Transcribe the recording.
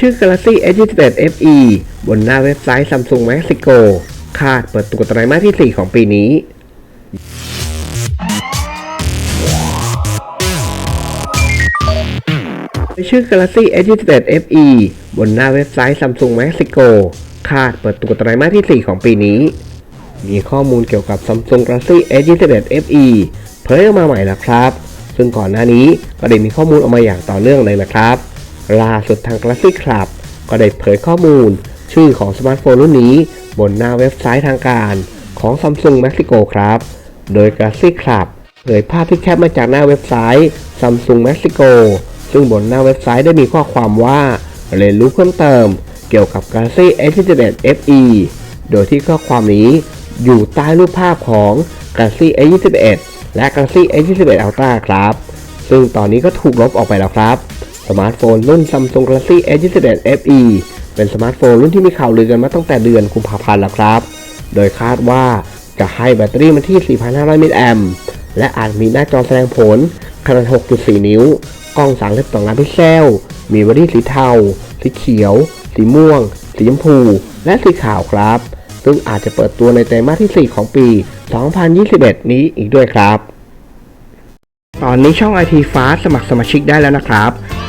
ชื่อ Galaxy S21 FE บนหน้าเว็บไซต์ Samsung Mexico คาดเปิดตัวไตรมาสที่ 4 ของปีนี้ชื่อ Galaxy S21 FE บนหน้าเว็บไซต์ Samsung Mexico คาดเปิดตัวไตรมาสที่ 4 ของปีนี้ มีข้อมูลเกี่ยวกับ Samsung Galaxy S21 FE เผยออกมาใหม่แล้วครับ ซึ่งก่อนหน้านี้ก็ได้มีข้อมูลออกมาอย่างต่อเนื่องเลยนะครับ ล่าสุดทาง Galaxy Club ก็ได้เผยข้อมูล ชื่อของสมาร์ทโฟนรุ่นนี้ บนหน้าเว็บไซต์ทางการของ Samsung Mexico ครับ โดย Galaxy Club เผยภาพที่แคปมาจากหน้าเว็บไซต์ Samsung Mexico ซึ่งบนหน้าเว็บไซต์ได้มีข้อความว่าเรียนรู้เพิ่มเติม เกี่ยวกับ Galaxy S21 FE โดยที่ข้อความนี้อยู่ใต้รูปภาพของ Galaxy S21 และ Galaxy S21 Ultra ครับ ซึ่งตอนนี้ก็ถูกลบออกไปแล้วครับ สมาร์ทโฟนรุ่น Samsung Galaxy S21 FE เป็นสมาร์ทโฟนรุ่นที่มีข่าวลือกันมาตั้งแต่เดือนกุมภาพันธ์แล้วครับ โดยคาดว่าจะให้แบตเตอรี่มันที่ 4,500 มิลลิแอมป์และอาจมีหน้าจอแสดงผลขนาด 6.4 นิ้ว กล้อง 32 ล้านพิกเซล มีบอดี้สีเทา สีเขียว สีม่วง สีชมพู และสีขาวครับ ซึ่งอาจจะเปิดตัวในไตรมาสที่ 4 ของปี 2021 นี้อีกด้วยครับ ตอนนี้ช่อง IT Fast สมัครสมาชิกได้แล้วนะครับ